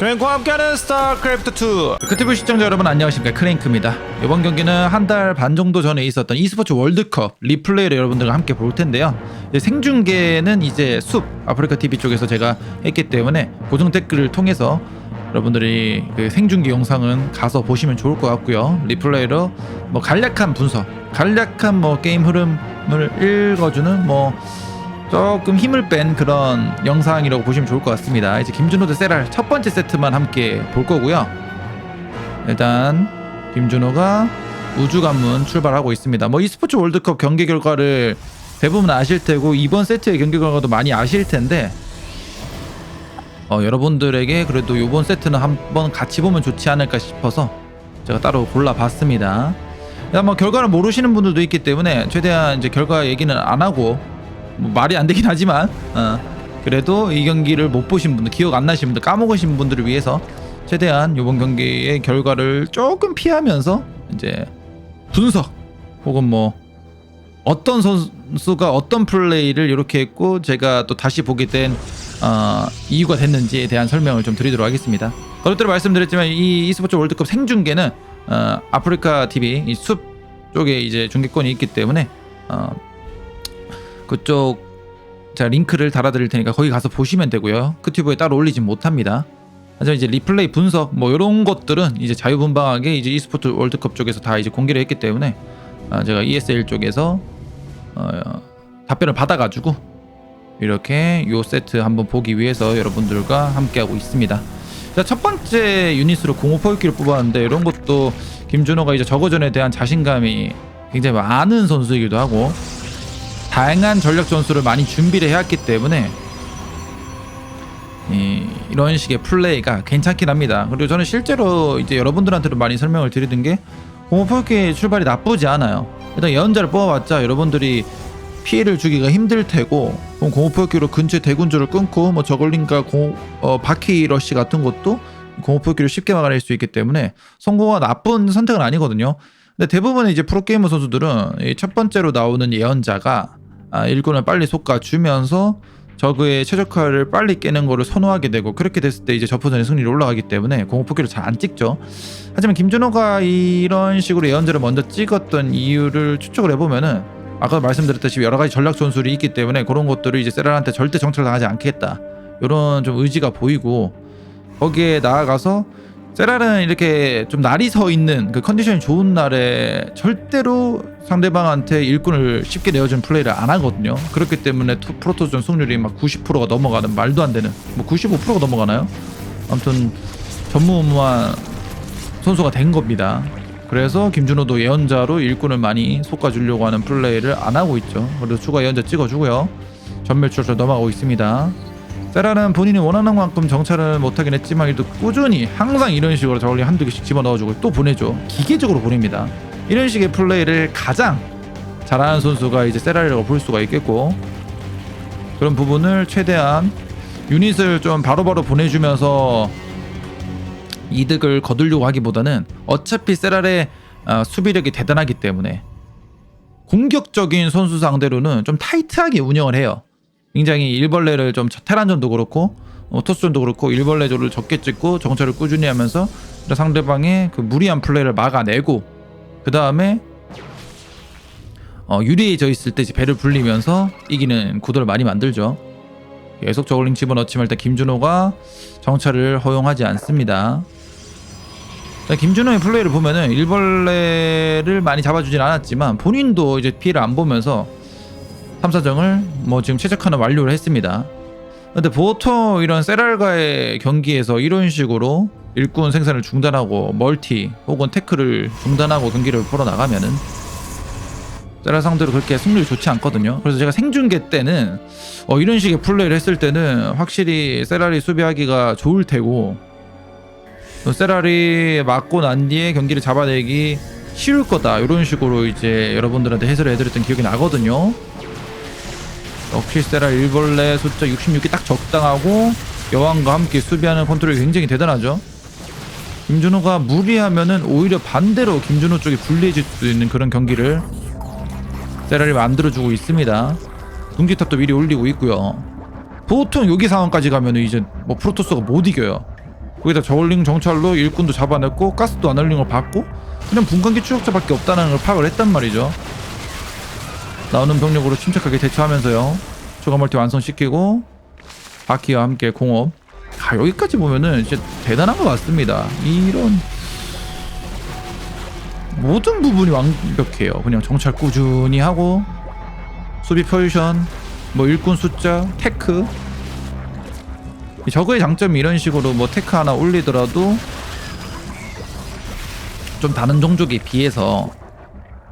크랭크와 함께하는 스타크래프트 2 크티브 시청자 여러분 안녕하십니까? 크랭크입니다. 이번 경기는 한 달 반 정도 전에 있었던 e스포츠 월드컵 리플레이를 여러분들과 함께 볼 텐데요. 생중계는 이제 숲 아프리카 TV 쪽에서 제가 했기 때문에 고정 댓글을 통해서 여러분들이 그 생중계 영상은 가서 보시면 좋을 것 같고요. 리플레이로 뭐 간략한 분석 간략한 뭐 게임 흐름을 읽어주는 뭐 조금 힘을 뺀 그런 영상이라고 보시면 좋을 것 같습니다. 이제 김준호 대 세랄 첫 번째 세트만 함께 볼 거고요. 일단 김준호가 우주 관문 출발하고 있습니다. 뭐 e스포츠 월드컵 경기 결과를 대부분 아실 테고 이번 세트의 경기 결과도 많이 아실 텐데 어, 여러분들에게 그래도 이번 세트는 한번 같이 보면 좋지 않을까 싶어서 제가 따로 골라봤습니다. 일단 뭐 결과를 모르시는 분들도 있기 때문에 최대한 이제 결과 얘기는 안 하고 뭐 말이 안 되긴 하지만 어, 그래도 이 경기를 못 보신 분들 기억 안 나신 분들 까먹으신 분들을 위해서 최대한 이번 경기의 결과를 조금 피하면서 이제 분석 혹은 뭐 어떤 선수가 어떤 플레이를 이렇게 했고 제가 또 다시 보게 된 어, 이유가 됐는지에 대한 설명을 좀 드리도록 하겠습니다. 거듭대로 말씀드렸지만 이 e스포츠 월드컵 생중계는 어, 아프리카 TV 이숲 쪽에 이제 중계권이 있기 때문에 어, 그쪽 제가 링크를 달아드릴 테니까 거기 가서 보시면 되고요. 크튜브에 따로 올리진 못합니다. 하지만 이제 리플레이 분석 뭐 이런 것들은 이제 자유분방하게 이제 e스포츠 월드컵 쪽에서 다 이제 공개를 했기 때문에 아, 제가 ESL 쪽에서 어, 답변을 받아가지고 이렇게 요 세트 한번 보기 위해서 여러분들과 함께하고 있습니다. 자, 첫 번째 유닛으로 공호 포획기를 뽑았는데 이런 것도 김준호가 이제 저거전에 대한 자신감이 굉장히 많은 선수이기도 하고 다양한 전략 전술을 많이 준비를 해왔기 때문에 이, 이런 식의 플레이가 괜찮긴 합니다. 그리고 저는 실제로 이제 여러분들한테도 많이 설명을 드리던 게 공포포켓 출발이 나쁘지 않아요. 일단 예언자를 뽑아봤자 여러분들이 피해를 주기가 힘들 테고 그럼 공포포켓로 근처에 대군주를 끊고 뭐 저글링과 공, 어, 바퀴 러시 같은 것도 공포포켓을 쉽게 막아낼 수 있기 때문에 성공가 나쁜 선택은 아니거든요. 근데 대부분의 이제 프로게이머 선수들은 이첫 번째로 나오는 예언자가 아, 일꾼을 빨리 솎아주면서 저그의 최적화를 빨리 깨는 거를 선호하게 되고 그렇게 됐을 때 이제 저포전의 승리를 올라가기 때문에 공포기를 잘 안 찍죠. 하지만 김준호가 이런 식으로 예언자를 먼저 찍었던 이유를 추측을 해보면은 아까 말씀드렸다시피 여러 가지 전략 전술이 있기 때문에 그런 것들을 이제 세랄한테 절대 정찰 당하지 않겠다. 이런 좀 의지가 보이고 거기에 나아가서 세랄은 이렇게 좀 날이 서 있는 그 컨디션이 좋은 날에 절대로 상대방한테 일꾼을 쉽게 내어주는 플레이를 안 하거든요. 그렇기 때문에 투- 프로토전 승률이 막 90%가 넘어가는 말도 안 되는 뭐 95%가 넘어가나요? 아무튼 전무후무한 선수가 된 겁니다. 그래서 김준호도 예언자로 일꾼을 많이 솎아주려고 하는 플레이를 안 하고 있죠. 그래서 추가 예언자 찍어주고요. 전멸 출출 넘어가고 있습니다. 세라는 본인이 원하는 만큼 정찰을 못하긴 했지만 그래도 꾸준히 항상 이런 식으로 저울리 한두 개씩 집어넣어주고 또 보내줘 기계적으로 보냅니다 이런 식의 플레이를 가장 잘하는 선수가 이제 세라리라고 볼 수가 있겠고 그런 부분을 최대한 유닛을 좀 바로바로 보내주면서 이득을 거두려고 하기보다는 어차피 세랄의 어, 수비력이 대단하기 때문에 공격적인 선수 상대로는 좀 타이트하게 운영을 해요. 굉장히 일벌레를 좀 테란전도 그렇고 어, 토스전도 그렇고 일벌레조를 적게 찍고 정찰을 꾸준히 하면서 상대방의 그 무리한 플레이를 막아내고 그 다음에 어, 유리해져 있을 때 배를 불리면서 이기는 구도를 많이 만들죠. 계속 저글링 집어넣지만 일단 김준호가 정찰을 허용하지 않습니다. 자, 김준호의 플레이를 보면은 일벌레를 많이 잡아주진 않았지만 본인도 이제 피해를 안 보면서 탐사정을 뭐 지금 최적화는 완료를 했습니다. 근데 보통 이런 세랄과의 경기에서 이런 식으로 일꾼 생산을 중단하고 멀티 혹은 태클을 중단하고 경기를 풀어 나가면은 세랄 상대로 그렇게 승률이 좋지 않거든요. 그래서 제가 생중계 때는 어, 이런 식의 플레이를 했을 때는 확실히 세랄이 수비하기가 좋을 테고 또 세랄이 맞고 난 뒤에 경기를 잡아내기 쉬울 거다 이런 식으로 이제 여러분들한테 해설을 해드렸던 기억이 나거든요. 역시 세랄 일벌레 숫자 66이 딱 적당하고 여왕과 함께 수비하는 컨트롤이 굉장히 대단하죠. 김준호가 무리하면은 오히려 반대로 김준호 쪽이 불리해질 수 있는 그런 경기를 세랄이 만들어주고 있습니다. 둥지탑도 미리 올리고 있고요. 보통 여기 상황까지 가면은 이제 뭐 프로토스가 못 이겨요. 거기다 저울링 정찰로 일꾼도 잡아냈고 가스도 아날링을 받고 그냥 분광기 추적자밖에 없다는 걸 파악을 했단 말이죠. 나오는 병력으로 침착하게 대처하면서요. 초과 멀티 완성시키고 바퀴와 함께 공업. 아, 여기까지 보면은 진짜 대단한 것 같습니다. 이런 모든 부분이 완벽해요. 그냥 정찰 꾸준히 하고 수비 포지션, 뭐 일꾼 숫자, 테크. 이 저거의 장점이 이런 식으로 뭐 테크 하나 올리더라도 좀 다른 종족에 비해서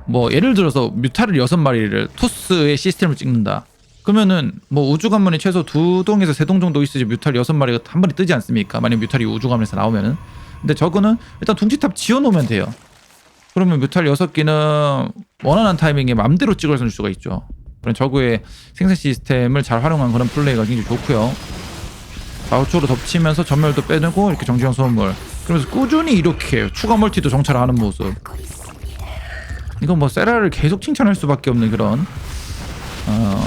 뭐 예를 들어서 뮤타를 여섯 마리를 토스의 시스템을 찍는다. 그러면은 뭐 우주 관문이 최소 두 동에서 세 동 정도 있어야지 뮤탈 여섯 마리가 한 번에 뜨지 않습니까? 만약 뮤탈이 우주 관문에서 나오면은. 근데 저거는 일단 둥지탑 지어 놓으면 돼요. 그러면 뮤탈 여섯 개는 원하는 타이밍에 맘대로 찍어서 줄 수가 있죠. 그런 저그의 생산 시스템을 잘 활용한 그런 플레이가 굉장히 좋고요. 좌우쪽으로 덮치면서 전멸도 빼내고 이렇게 정지형 소음물. 그러면서 꾸준히 이렇게 추가 멀티도 정찰하는 모습. 이건 뭐 세라를 계속 칭찬할 수밖에 없는 그런 어,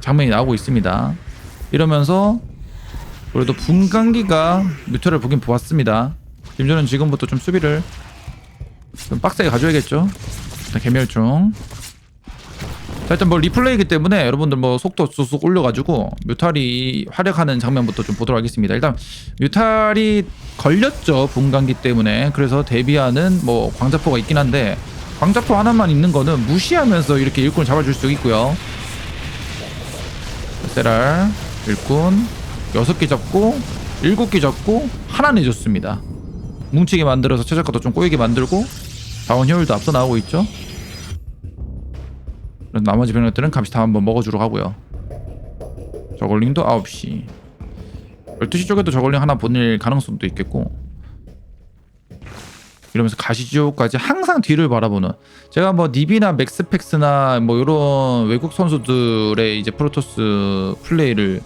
장면이 나오고 있습니다. 이러면서 그래도 분광기가 뮤탈을 보긴 보았습니다. 김준은 지금부터 좀 수비를 좀 빡세게 가져야겠죠. 일단 개멸중. 자 일단 뭐 리플레이기 때문에 여러분들 뭐 속도 쑥쑥 올려가지고 뮤탈이 활약하는 장면부터 좀 보도록 하겠습니다. 일단 뮤탈이 걸렸죠 분광기 때문에 그래서 데뷔하는 뭐 광자포가 있긴 한데 광자포 하나만 있는 거는 무시하면서 이렇게 일꾼을 잡아줄 수 있고요. 세랄 일꾼 여섯 개 잡고 일곱 개 잡고 하나 내줬습니다. 뭉치게 만들어서 최저가도 좀 꼬이게 만들고 자원 효율도 앞서 나오고 있죠. 나머지 병력들은 감시 다 한번 먹어주러 가고요. 저걸링도 9시 12시 쪽에도 저걸링 하나 보낼 가능성도 있겠고 이러면서 가시지옥까지 항상 뒤를 바라보는 제가 뭐 니비나 맥스펙스나 뭐 이런 외국 선수들의 이제 프로토스 플레이를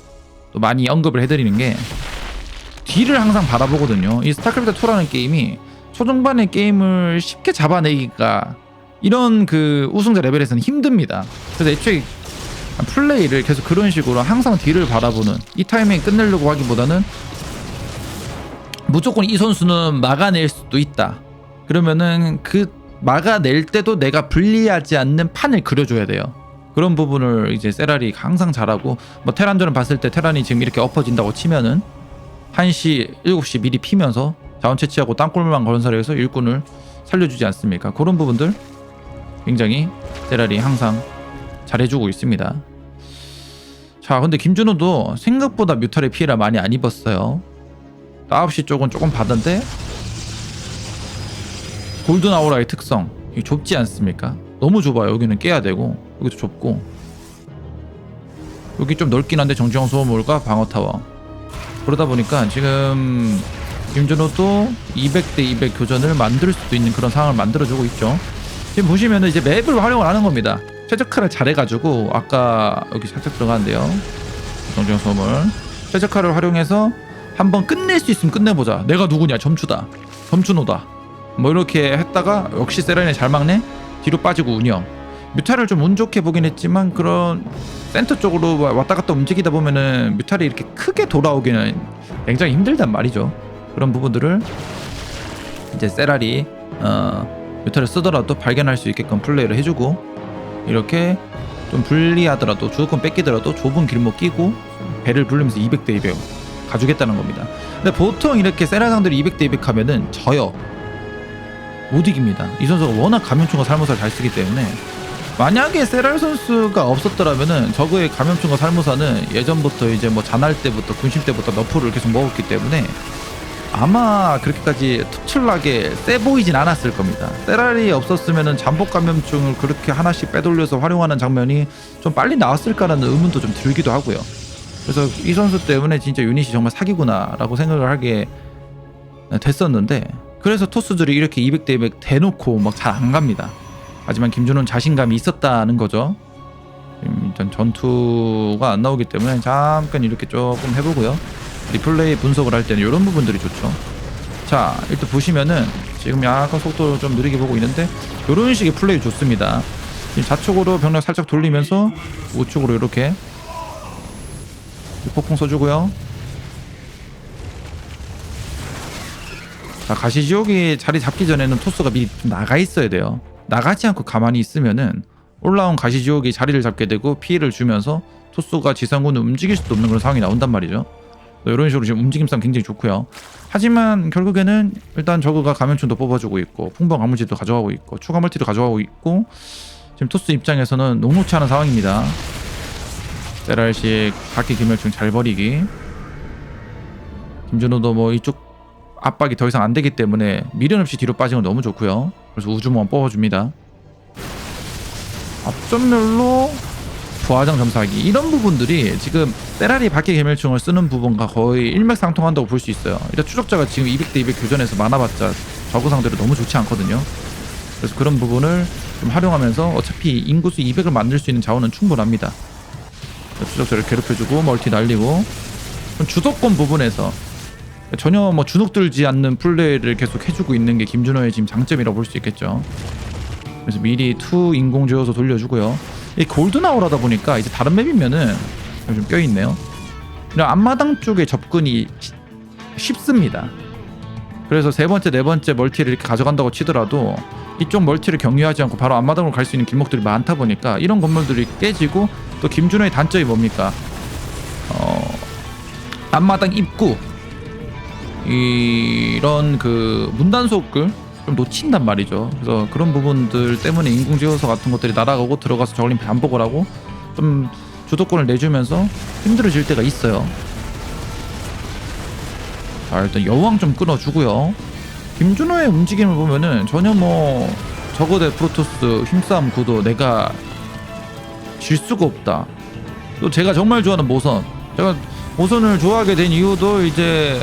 또 많이 언급을 해드리는 게 뒤를 항상 바라보거든요. 이 스타크래프트 2라는 게임이 초중반의 게임을 쉽게 잡아내기가 이런 그 우승자 레벨에서는 힘듭니다. 그래서 애초에 플레이를 계속 그런 식으로 항상 뒤를 바라보는 이 타이밍 끝내려고 하기보다는 무조건 이 선수는 막아낼 수도 있다. 그러면은 그 막아낼 때도 내가 불리하지 않는 판을 그려줘야 돼요. 그런 부분을 이제 세랄이 항상 잘하고 뭐 테란전을 봤을 때 테란이 지금 이렇게 엎어진다고 치면은 1시, 7시 미리 피면서 자원 채취하고 땅굴만 건설해서 일꾼을 살려주지 않습니까? 그런 부분들 굉장히 세랄이 항상 잘해주고 있습니다. 자, 근데 김준호도 생각보다 뮤탈의 피해를 많이 안 입었어요. 9시 쪽은 조금 받은데 골든 아우라의 특성 이 좁지 않습니까? 너무 좁아요. 여기는 깨야 되고 여기도 좁고 여기 좀 넓긴 한데 정지형 소모물과 방어 타워 그러다 보니까 지금 김준호도 200대 200 교전을 만들 수도 있는 그런 상황을 만들어주고 있죠. 지금 보시면은 이제 맵을 활용을 하는 겁니다. 최적화를 잘해가지고 아까 여기 살짝 들어가는데요. 정지형 소물 최적화를 활용해서 한번 끝낼 수 있으면 끝내보자. 내가 누구냐 점추다. 점추노다. 뭐 이렇게 했다가 역시 세라인이 잘 막네. 뒤로 빠지고 운영. 뮤탈을 좀 운 좋게 보긴 했지만 그런 센터 쪽으로 왔다 갔다 움직이다 보면은 뮤탈이 이렇게 크게 돌아오기는 굉장히 힘들단 말이죠. 그런 부분들을 이제 세랄이 어, 뮤탈을 쓰더라도 발견할 수 있게끔 플레이를 해주고 이렇게 좀 불리하더라도 주도권 뺏기더라도 좁은 길목 끼고 배를 불리면서 200 대 200 가주겠다는 겁니다. 근데 보통 이렇게 세라상들이 200 대 200 하면은 져요. 못 이깁니다. 이 선수가 워낙 감염충과 살모사를 잘 쓰기 때문에 만약에 세랄 선수가 없었더라면은 저그의 감염충과 살모사는 예전부터 이제 뭐 잔할 때부터 군심 때부터 너프를 계속 먹었기 때문에 아마 그렇게까지 특출나게 세 보이진 않았을 겁니다. 세랄이 없었으면은 잠복 감염충을 그렇게 하나씩 빼돌려서 활용하는 장면이 좀 빨리 나왔을까라는 의문도 좀 들기도 하고요. 그래서 이 선수 때문에 진짜 유닛이 정말 사기구나라고 생각을 하게 됐었는데 그래서 토스들이 이렇게 200대 200 대놓고 막 잘 안 갑니다. 하지만 김준호는 자신감이 있었다는 거죠. 음, 일단 전투가 안 나오기 때문에 잠깐 이렇게 조금 해보고요. 리플레이 분석을 할 때는 이런 부분들이 좋죠. 자, 일단 보시면은 지금 약간 속도 좀 느리게 보고 있는데 이런 식의 플레이 좋습니다. 좌측으로 병력 살짝 돌리면서 우측으로 이렇게 폭풍 써주고요. 자, 가시지옥이 자리 잡기 전에는 토스가 미리 좀 나가 있어야 돼요. 나가지 않고 가만히 있으면은 올라온 가시지옥이 자리를 잡게 되고 피해를 주면서 토스가 지상군을 움직일 수도 없는 그런 상황이 나온단 말이죠. 이런 식으로 지금 움직임상 굉장히 좋고요. 하지만 결국에는 일단 저그가 감염충도 뽑아주고 있고 풍부한 강물질도 가져가고 있고 추가 멀티도 가져가고 있고 지금 토스 입장에서는 녹록치 않은 상황입니다. 세랄식 바퀴 기멸충 잘 버리기. 김준호도 뭐 이쪽 압박이 더 이상 안 되기 때문에 미련 없이 뒤로 빠지는 건 너무 좋고요. 그래서 우주모험 뽑아줍니다. 앞전멸로 부하장 점사하기 이런 부분들이 지금 세라리 바퀴 개멸충을 쓰는 부분과 거의 일맥상통한다고 볼 수 있어요. 일단 추적자가 지금 200대 200 교전에서 많아봤자 저그 상대로 너무 좋지 않거든요. 그래서 그런 부분을 좀 활용하면서 어차피 인구수 200을 만들 수 있는 자원은 충분합니다. 추적자를 괴롭혀주고 멀티 날리고 주도권 부분에서 전혀 뭐 주눅 들지 않는 플레이를 계속 해주고 있는 게 김준호의 지금 장점이라고 볼 수 있겠죠. 그래서 미리 투 인공 지어서 돌려주고요. 이 골드 나오라다 보니까 이제 다른 맵이면은 좀 껴있네요. 그냥 앞마당 쪽에 접근이 시- 쉽습니다. 그래서 세 번째, 네 번째 멀티를 이렇게 가져간다고 치더라도 이쪽 멀티를 경유하지 않고 바로 앞마당으로 갈 수 있는 길목들이 많다 보니까 이런 건물들이 깨지고 또 김준호의 단점이 뭡니까? 어, 앞마당 입구 이런 그 문단속을 좀 놓친단 말이죠. 그래서 그런 부분들 때문에 인공지어서 같은 것들이 날아가고 들어가서 저글링 반복을 하고 좀 주도권을 내주면서 힘들어질 때가 있어요. 자 일단 여왕 좀 끊어주고요. 김준호의 움직임을 보면은 전혀 뭐 저거대 프로토스 힘싸움 구도 내가 질 수가 없다. 또 제가 정말 좋아하는 모선. 제가 모선을 좋아하게 된 이유도 이제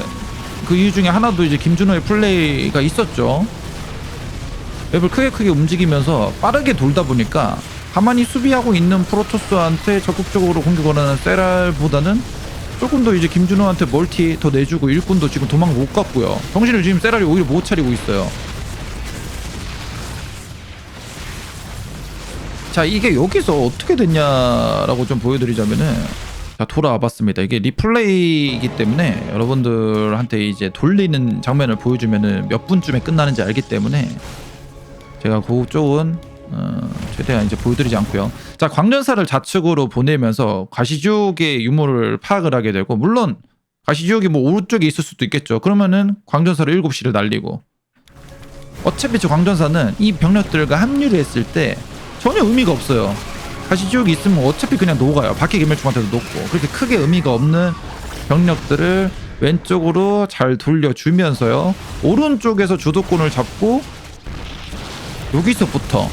그 이유 중에 하나도 이제 김준호의 플레이가 있었죠. 맵을 크게 크게 움직이면서 빠르게 돌다 보니까 가만히 수비하고 있는 프로토스한테 적극적으로 공격을 하는 세랄보다는 조금 더 이제 김준호한테 멀티 더 내주고 일꾼도 지금 도망 못 갔고요. 정신을 지금 세랄이 오히려 못 차리고 있어요. 자 이게 여기서 어떻게 됐냐라고 좀 보여드리자면은 자 돌아와 봤습니다. 이게 리플레이이기 때문에 여러분들한테 이제 돌리는 장면을 보여주면은 몇 분쯤에 끝나는지 알기 때문에 제가 그쪽은 어, 최대한 이제 보여드리지 않고요. 자 광전사를 좌측으로 보내면서 가시지옥의 유무를 파악을 하게 되고 물론 가시지옥이 뭐 오른쪽에 있을 수도 있겠죠. 그러면은 광전사를 7시를 날리고 어차피 저 광전사는 이 병력들과 합류를 했을 때 전혀 의미가 없어요. 가시지옥이 있으면 어차피 그냥 녹아요. 바퀴 개멸충한테도 녹고 그렇게 크게 의미가 없는 병력들을 왼쪽으로 잘 돌려주면서요. 오른쪽에서 주도권을 잡고 여기서부터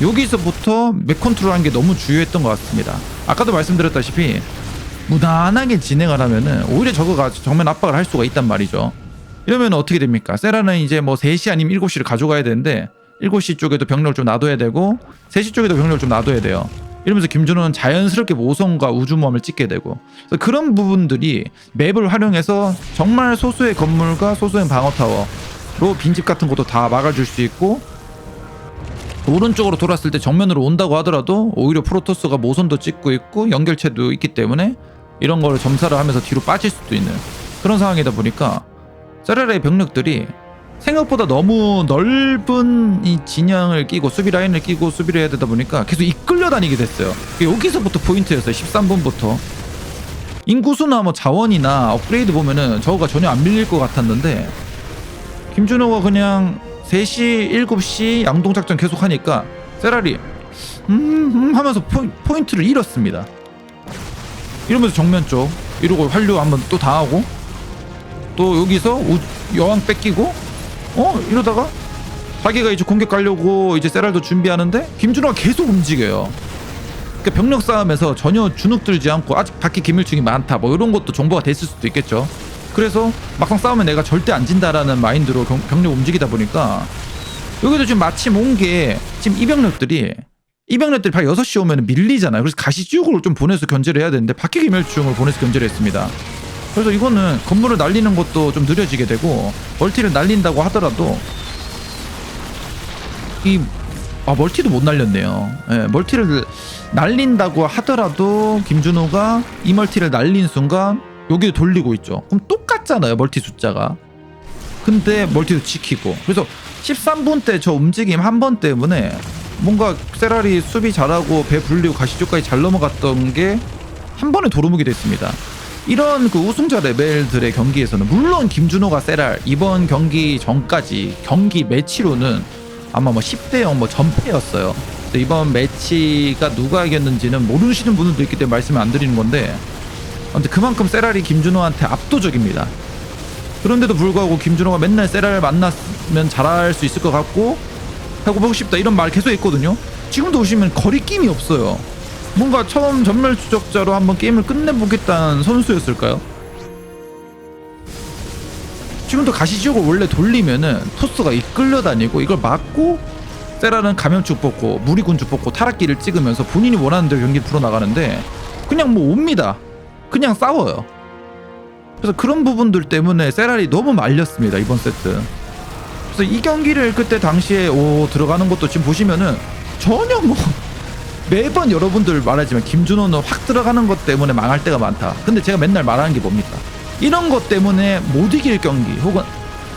여기서부터 맥 컨트롤하는 게 너무 주요했던 것 같습니다. 아까도 말씀드렸다시피 무난하게 진행을 하면은 오히려 저거가 정면 압박을 할 수가 있단 말이죠. 이러면 어떻게 됩니까? 세라는 이제 뭐 3시 아니면 7시를 가져가야 되는데 7시 쪽에도 병력을 좀 놔둬야 되고 3시 쪽에도 병력을 좀 놔둬야 돼요. 이러면서 김준호는 자연스럽게 모성과 우주모험을 찍게 되고 그런 부분들이 맵을 활용해서 정말 소수의 건물과 소수의 방어타워로 빈집 같은 것도 다 막아줄 수 있고 오른쪽으로 돌았을 때 정면으로 온다고 하더라도 오히려 프로토스가 모선도 찍고 있고 연결체도 있기 때문에 이런 거를 점사를 하면서 뒤로 빠질 수도 있는 그런 상황이다 보니까 세레라의 병력들이 생각보다 너무 넓은 이 진영을 끼고 수비 라인을 끼고 수비를 해야 되다 보니까 계속 이끌려 다니게 됐어요. 여기서부터 포인트였어요. 13분부터. 인구수나 뭐 자원이나 업그레이드 보면은 저거가 전혀 안 밀릴 것 같았는데 김준호가 그냥 3시, 7시 양동작전 계속 하니까 세라리 음, 음 하면서 포, 포인트를 잃었습니다. 이러면서 정면 쪽 이러고 활류 한번 또 당하고 또 여기서 우, 여왕 뺏기고 어 이러다가 자기가 이제 공격 가려고 이제 세랄도 준비하는데 김준호가 계속 움직여요. 그러니까 병력 싸움에서 전혀 주눅 들지 않고 아직 바퀴 기밀충이 많다 뭐 이런 것도 정보가 됐을 수도 있겠죠. 그래서 막상 싸우면 내가 절대 안 진다라는 마인드로 경, 병력 움직이다 보니까 여기도 지금 마침 온 게 지금 이 병력들이 이 병력들이 발 6시 오면 밀리잖아요. 그래서 가시지옥을 좀 보내서 견제를 해야 되는데 바퀴 기멸충을 보내서 견제를 했습니다. 그래서 이거는 건물을 날리는 것도 좀 느려지게 되고 멀티를 날린다고 하더라도 이 아, 멀티도 못 날렸네요. 예, 멀티를 날린다고 하더라도 김준호가 이 멀티를 날린 순간 여기를 돌리고 있죠. 그럼 똑같잖아요. 멀티 숫자가. 근데 멀티도 지키고 그래서 13분 때 저 움직임 한 번 때문에 뭔가 세라리 수비 잘하고 배 불리고 가시쪽까지 잘 넘어갔던 게 한 번에 도루묵이 됐습니다. 이런 그 우승자 레벨들의 경기에서는 물론 김준호가 세랄 이번 경기 전까지 경기 매치로는 아마 뭐 10대 0 뭐 전패였어요. 이번 매치가 누가 이겼는지는 모르시는 분들도 있기 때문에 말씀을 안 드리는 건데 아무튼 그만큼 세랄이 김준호한테 압도적입니다. 그런데도 불구하고 김준호가 맨날 세라를 만났으면 잘할 수 있을 것 같고 하고 보고 싶다 이런 말 계속 했거든요. 지금도 보시면 거리낌이 없어요. 뭔가 처음 전멸 추적자로 한번 게임을 끝내보겠다는 선수였을까요? 지금도 가시지옥을 원래 돌리면은 토스가 이끌려 다니고 이걸 막고 세라는 감염축 뽑고 무리군주 뽑고 타락기를 찍으면서 본인이 원하는 대로 경기 풀어나가는데 그냥 뭐 옵니다. 그냥 싸워요. 그래서 그런 부분들 때문에 세랄이 너무 말렸습니다 이번 세트. 그래서 이 경기를 그때 당시에 오 들어가는 것도 지금 보시면은 전혀 뭐 매번 여러분들 말하지만 김준호는 확 들어가는 것 때문에 망할 때가 많다. 근데 제가 맨날 말하는 게 뭡니까? 이런 것 때문에 못 이길 경기 혹은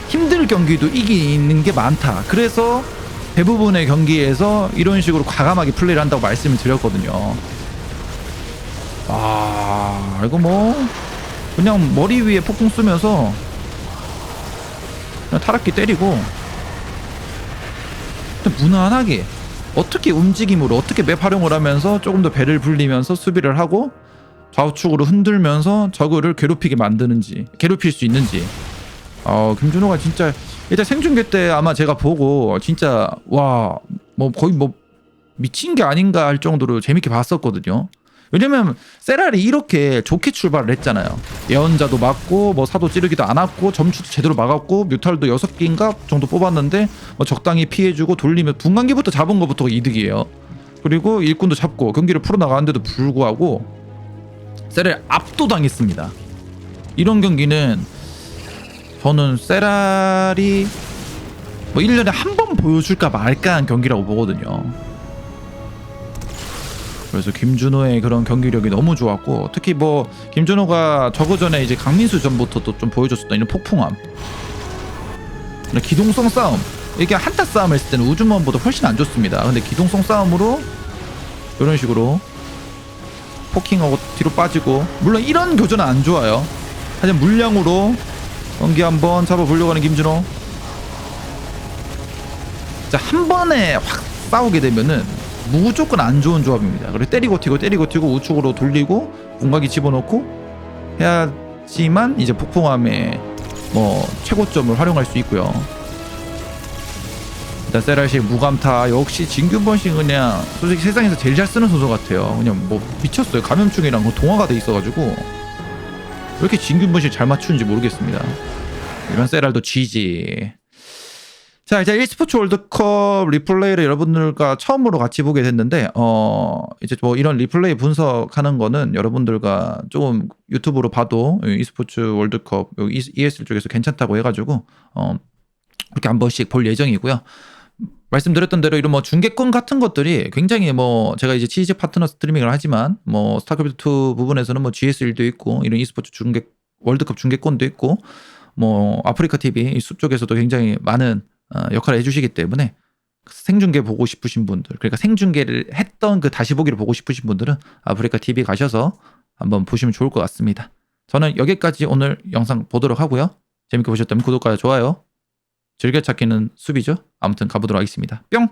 힘들 경기도 이기는 게 많다. 그래서 대부분의 경기에서 이런 식으로 과감하게 플레이를 한다고 말씀을 드렸거든요. 아 이거 뭐 그냥 머리 위에 폭풍 쏘면서 그냥 타락기 때리고 무난하게 어떻게 움직임으로 어떻게 맵 활용을 하면서 조금 더 배를 불리면서 수비를 하고 좌우측으로 흔들면서 저그를 괴롭히게 만드는지 괴롭힐 수 있는지 어 김준호가 진짜 일단 생중계 때 아마 제가 보고 진짜 와 뭐 거의 뭐 미친 게 아닌가 할 정도로 재밌게 봤었거든요. 왜냐면 세랄이 이렇게 좋게 출발을 했잖아요. 예언자도 맞고 뭐 사도 찌르기도 안 왔고 점수도 제대로 막았고 뮤탈도 6개인가 정도 뽑았는데 뭐 적당히 피해주고 돌리면 분광기부터 잡은 것부터가 이득이에요. 그리고 일꾼도 잡고 경기를 풀어나가는데도 불구하고 세랄 압도당했습니다. 이런 경기는 저는 세랄이 뭐 1년에 한 번 보여줄까 말까 한 경기라고 보거든요. 그래서 김준호의 그런 경기력이 너무 좋았고 특히 뭐 김준호가 저거 전에 이제 강민수 전부터 또 좀 보여줬었던 이런 폭풍함. 기동성 싸움. 이게 한타 싸움 했을 때는 우주먼보다 훨씬 안 좋습니다. 근데 기동성 싸움으로 이런 식으로 포킹하고 뒤로 빠지고 물론 이런 교전은 안 좋아요. 하지만 물량으로 경기 한번 잡아보려고 하는 김준호. 자 한 번에 확 싸우게 되면은 무조건 안 좋은 조합입니다. 그리고 때리고 튀고 때리고 튀고 우측으로 돌리고 문각이 집어넣고 해야지만 이제 폭풍함의 뭐 최고점을 활용할 수 있고요. 일단 세랄시 무감타 역시 진균번 씨 그냥 솔직히 세상에서 제일 잘 쓰는 선수 같아요. 그냥 뭐 미쳤어요. 감염충이랑 뭐 동화가 돼 있어가지고 왜 이렇게 진균번 씨잘 맞추는지 모르겠습니다. 이런 세랄도 지지. 자 이제 e스포츠 월드컵 리플레이를 여러분들과 처음으로 같이 보게 됐는데 어 이제 뭐 이런 리플레이 분석하는 거는 여러분들과 조금 유튜브로 봐도 e스포츠 월드컵 여기 ESL 쪽에서 괜찮다고 해가지고 어 이렇게 한 번씩 볼 예정이고요. 말씀드렸던 대로 이런 뭐 중계권 같은 것들이 굉장히 뭐 제가 이제 취재 파트너 스트리밍을 하지만 뭐 스타크래프트 2 부분에서는 뭐 GSL도 있고 이런 e스포츠 중계 월드컵 중계권도 있고 뭐 아프리카 TV 이숲 쪽에서도 굉장히 많은 어, 역할을 해주시기 때문에 생중계 보고 싶으신 분들 그러니까 생중계를 했던 그 다시 보기를 보고 싶으신 분들은 아프리카 TV 가셔서 한번 보시면 좋을 것 같습니다. 저는 여기까지 오늘 영상 보도록 하고요. 재밌게 보셨다면 구독과 좋아요 즐겨찾기는 수비죠. 아무튼 가보도록 하겠습니다. 뿅!